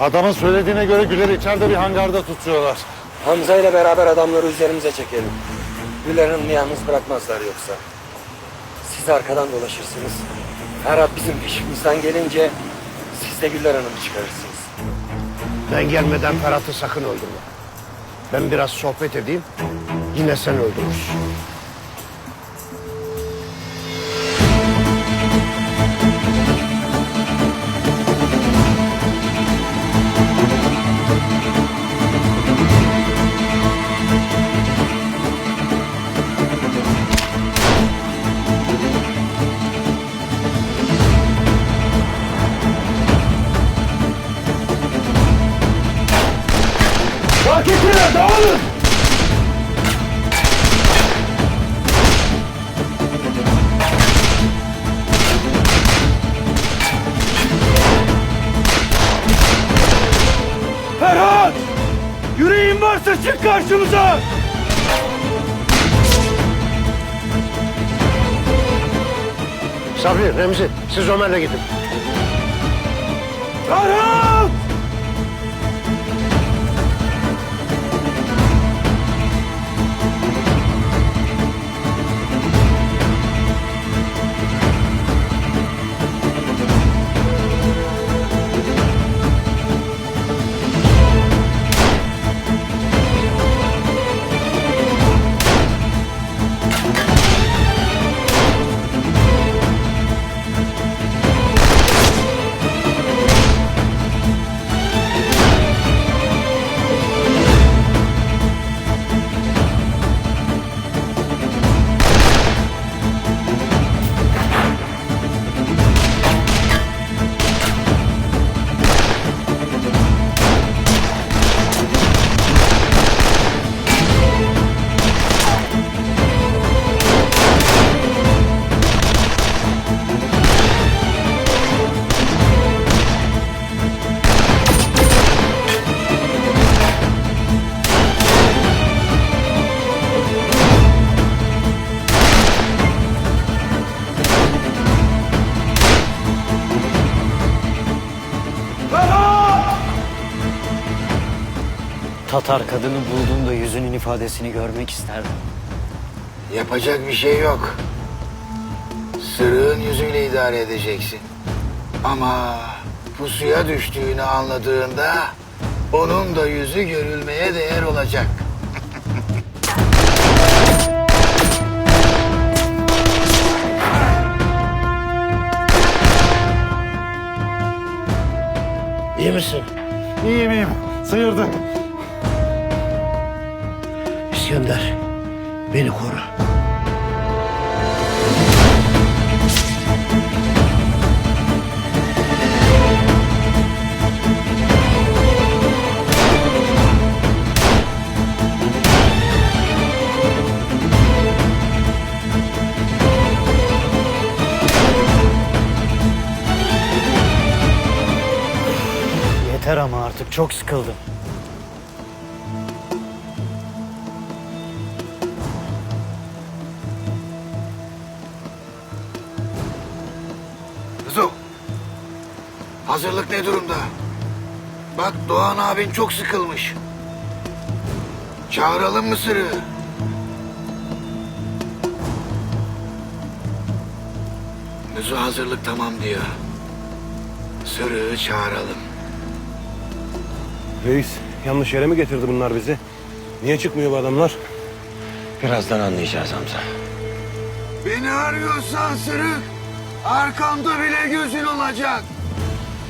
Adamın söylediğine göre Güler'i içeride bir hangarda tutuyorlar. Hamza ile beraber adamları üzerimize çekelim. Güler Hanım'ı yalnız bırakmazlar yoksa. Siz arkadan dolaşırsınız. Ferhat bizim peşimizden gelince siz de Güler Hanım'ı çıkarırsınız. Ben gelmeden Ferhat'ı sakın öldürme. Ben biraz sohbet edeyim. Yine sen öldürürsün. Vakitine dağılın! Ferhat! Yüreğin varsa çık karşımıza! Sabri, Remzi, siz Ömer'le gidin. Ferhat! Tatar kadını bulduğumda yüzünün ifadesini görmek isterdim. Yapacak bir şey yok. Sırığın yüzüyle idare edeceksin. Ama pusuya düştüğünü anladığında onun da yüzü görülmeye değer olacak. İyi misin? İyiyim iyiyim. Sıyırdı. İskender, beni koru. Yeter ama artık çok sıkıldım. Hazırlık ne durumda? Bak Doğan abin çok sıkılmış. Çağıralım mı sırığı? Müzo hazırlık tamam diyor. Sırığı çağıralım. Reis yanlış yere mi getirdi bunlar bizi? Niye çıkmıyor bu adamlar? Birazdan anlayacağız Hamza. Beni arıyorsan sırık, arkamda bile gözün olacak.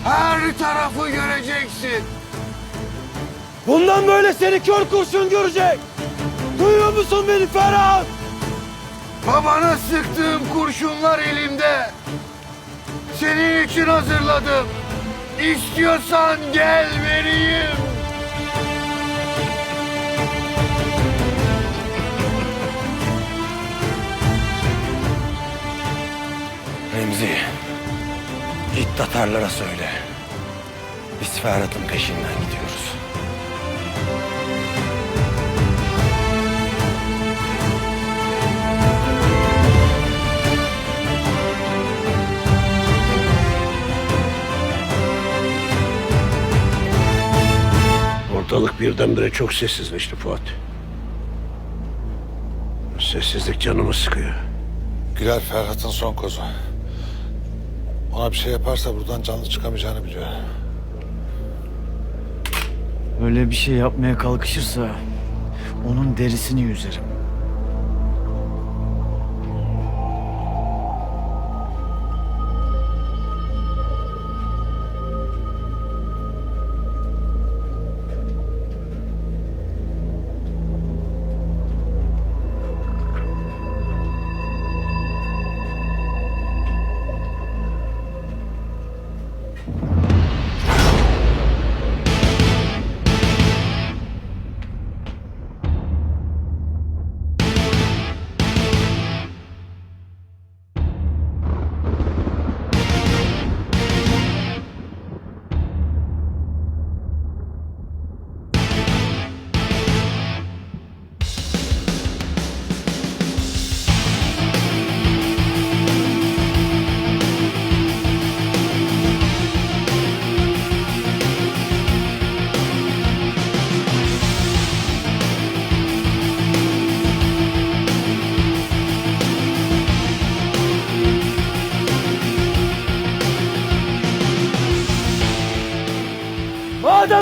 Her tarafı göreceksin. Bundan böyle seni kör kurşun görecek. Duyuyor musun beni Ferhat? Babana sıktığım kurşunlar elimde. Senin için hazırladım. İstiyorsan gel vereyim. Tatarlara söyle. Biz Ferhat'ın peşinden gidiyoruz. Ortalık birdenbire çok sessizleşti Fuat. Sessizlik canımı sıkıyor. Güler Ferhat'ın son kozu. Ona bir şey yaparsa buradan canlı çıkamayacağını biliyor. Öyle bir şey yapmaya kalkışırsa onun derisini yüzerim.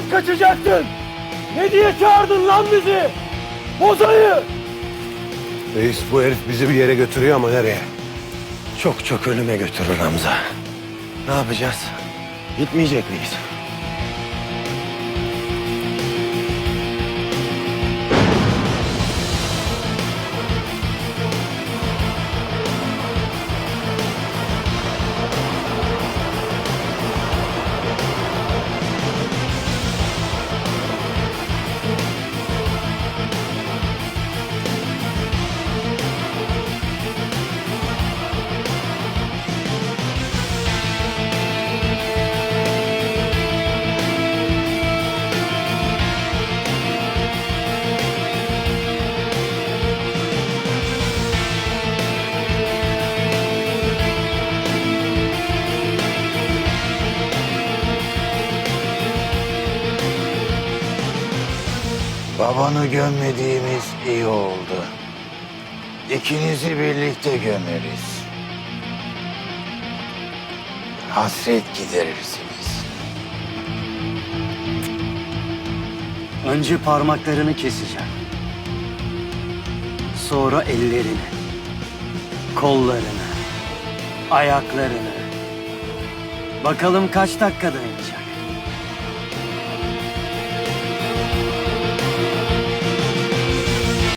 Madem kaçacaktın, ne diye çağırdın lan bizi? Bozayı! Reis bu herif bizi bir yere götürüyor ama nereye? Çok çok ölüme götürür Hamza. Ne yapacağız? Gitmeyecek miyiz? Babanı gömmediğimiz iyi oldu. İkinizi birlikte gömeriz. Hasret giderirsiniz. Önce parmaklarını keseceğim. Sonra ellerini, kollarını, ayaklarını. Bakalım kaç dakika dayanacak.